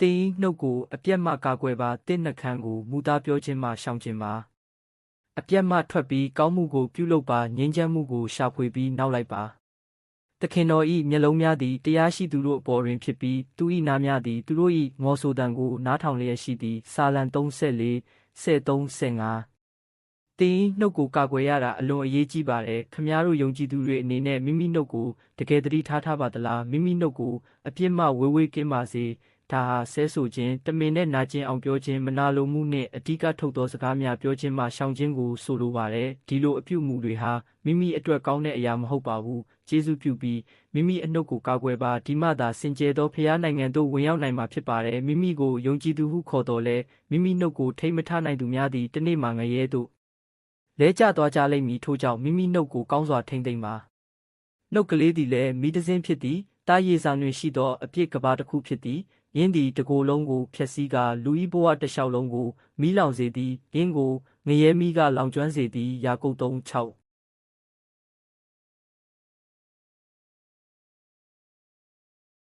တင်း၏နှုတ်ကိုအပြက်မှကာကွယ်ပါတင့်နှခမ်းကိုမူသားပြောခြင်းမှရှောင်ခြင်းပါအပြက်မှထွက်ပြီးကောင်းမှုကိုပြုလုပ်ပါငြိမ်းချမ်းမှုကိုရှာဖွေပြီးနောက်လိုက်ပါသခင်တော်၏မျက်လုံးများသည်တရားရှိသူတို့အပေါ်တွင်ဖြစ်ပြီးသူ၏နားများသည်သူတို့၏ငေါ်ဆိုတံကိုနားထောင်လျက်ရှိသည်စာလံ34 73 15တင်းနှုတ်ကိုကာကွယ်ရတာအလွန်အရေးကြီးပါတယ်ခမည်းတော်ယုံကြည်သူတွေအနေနဲ့မိမိနှုတ်ကိုတကယ်တတိထားထားပါသလားမိမိနှုတ်ကိုအပြစ်မှဝေးဝေးကင်းပါစေ ဒါဟာဆဲဆိုခြင်းတမင်နဲ့နာကျင်အောင်ပြောခြင်းမနာလိုမှုနဲ့အဓိကထုတ်သောစကားများပြောခြင်းမှရှောင်ခြင်းကိုဆိုလိုပါတယ်ဒီလိုအပြုမှုတွေဟာမိမိအတွက်ကောင်းတဲ့အရာမဟုတ်ပါဘူးကျေးဇူးပြုပြီးမိမိအနှုတ်ကိုကာကွယ်ပါဒီမှသာစင်ကြယ်သောဖျားနိုင်ငံသို့ဝင်ရောက်နိုင်မှာဖြစ်ပါတယ်မိမိကိုယုံကြည်သူဟုခေါ်တော်လဲမိမိနှုတ်ကိုထိမ့်မထနိုင်သူများသည်တနေ့မှငရဲသို့လဲကျသွားကြလိမ့်မည်ထို့ကြောင့်မိမိနှုတ်ကိုကောင်းစွာထိမ့်သိမ့်ပါနှုတ်ကလေးသည်လည်းမိတစင်းဖြစ်သည်တာရည်စာတွင်ရှိသောအပြစ်ကဘာတစ်ခုဖြစ်သည် ယင်းသည်တကိုယ်လုံးကိုဖျက်ဆီးကာလူဤဘဝတစ်လျှောက်လုံးကိုမီးလောင်စေသည်ယင်းကိုငရဲမီးကလောင်ကျွမ်းစေသည်ယာကုပ်3 6